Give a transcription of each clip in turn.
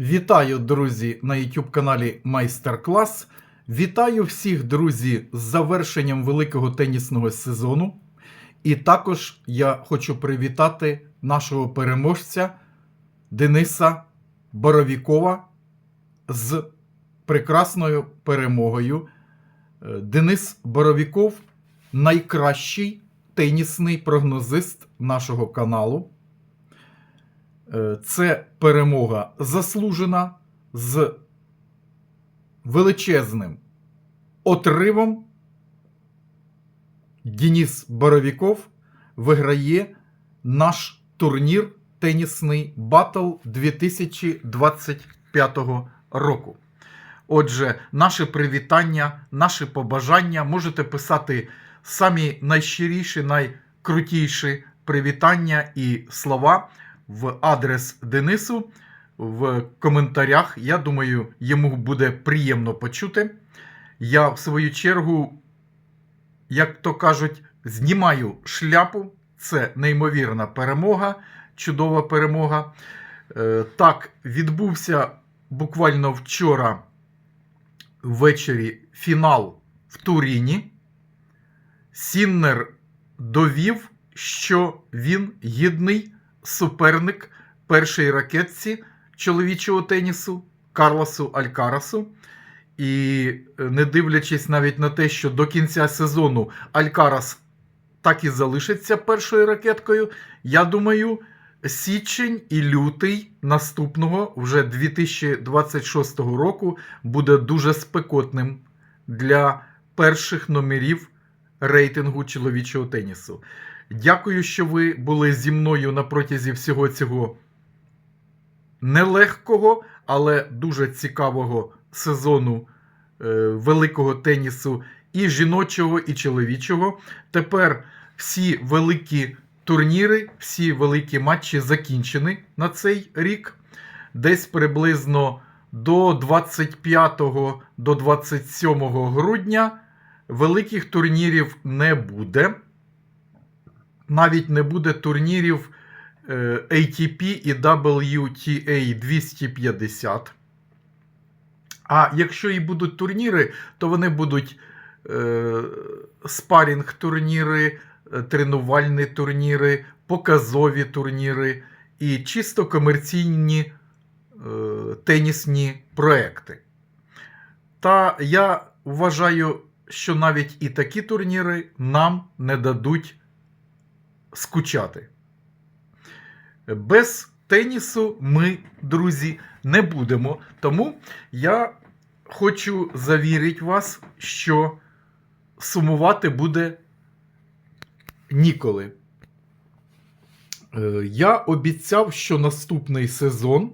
Вітаю, друзі, на YouTube каналі Майстер Клас. Вітаю всіх, друзі, з завершенням великого тенісного сезону. І також я хочу привітати нашого переможця Дениса Боровікова з прекрасною перемогою. Е, Денис Боровіков найкращий тенісний прогнозист нашого каналу. Е, Це перемога заслужена з величезним отривом. Денис Боровіков виграє наш турнір тенісний Батл 2025 року. Отже, наше привітання, наші побажання можете писати самі найщиріші, найкрутіші привітання і слова в адрес Денису в коментарях. Я думаю, йому буде приємно почути. Я, в свою чергу, як то кажуть, знімаю шляпу. Це неймовірна перемога, чудова перемога. Е, Так, відбувся буквально вчора ввечері фінал в Туріні. Сіннер довів, що він гідний суперник першій ракетці чоловічого тенісу Карлосу Алькарасу. І е, не дивлячись навіть на те, що до кінця сезону Алькарас так і залишиться першою ракеткою, я думаю, січень і лютий наступного, вже 2026 року, буде дуже спекотним для перших номерів рейтингу чоловічого тенісу. Дякую, що ви були зі мною на протязі всього цього нелегкого, але дуже цікавого сезону е, великого тенісу і жіночого, і чоловічого. Тепер всі великі турніри, всі великі матчі закінчені на цей рік. Десь приблизно до 25 до 27 грудня великих турнірів не буде. Навіть не буде турнірів е, ATP і WTA 250. А якщо і будуть турніри, то вони будуть е, спарінг-турніри, е, тренувальні турніри, показові турніри і чисто комерційні тенісні проекти. Та я вважаю, що навіть і такі турніри нам не дадуть скучати. Без тенісу ми, друзі, не будемо. Тому я хочу завірити вас, що сумувати буде ніколи. Е, Я обіцяв, що наступний сезон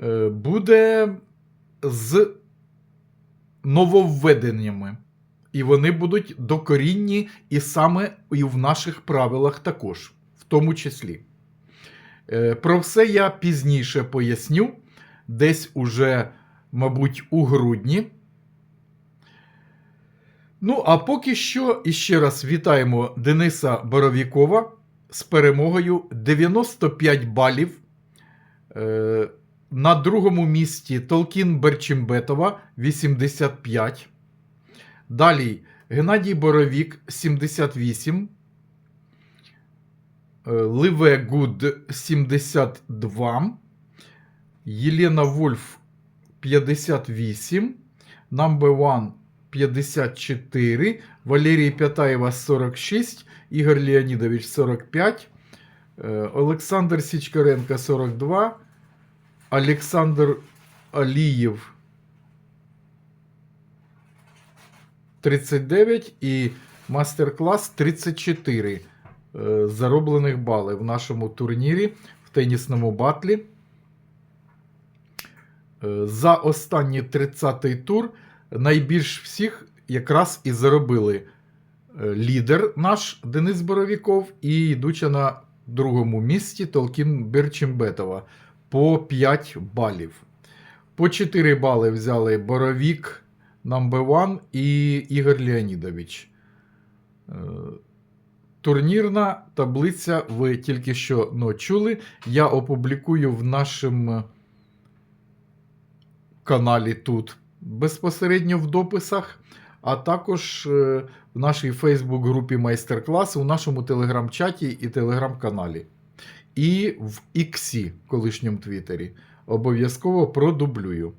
е, буде з нововведеннями. І вони будуть докорінні і саме і в наших правилах також, в тому числі. Е, Про все я пізніше поясню, десь уже, мабуть, у грудні. Ну, а поки що іще раз вітаємо Дениса Боровікова з перемогою 95 балів. На другому місці Толкін Берчимбетова 85. Далі Геннадій Боровік 78. Е, Ливе Гуд 72. Єлена Вольф 58. Number One 54. Валерій П'ятаєва 46. Ігор Леонідович 45. е, Олександр Січкаренко 42. Олександр Алієв 39 і мастер-клас 34 е, зароблених бали в нашому турнірі в тенісному батлі. Е, За останній 30-й тур найбільш всіх якраз і заробили е, лідер наш Денис Боровіков і йдучи на другому місці Толкін Берчимбетова по 5 балів. По 4 бали взяли Боровік, One і Ігор Леонідович. Е, турнірна таблиця ви тільки що ну, чули. Я опублікую в нашому каналі тут безпосередньо в дописах, а також е, в нашій Фейсбук-групі майстер-класи, у нашому телеграм-чаті і телеграм-каналі. І в Іксі, колишньому Твіттері. Обов'язково продублюю.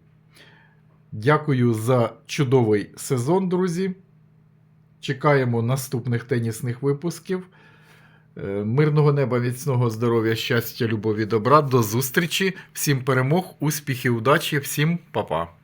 Дякую за чудовий сезон, друзі. Чекаємо наступних тенісних випусків. Е, Мирного неба, міцного здоров'я, щастя, любові, добра. До зустрічі. Всім перемог, успіхів, удачі, всім па-па.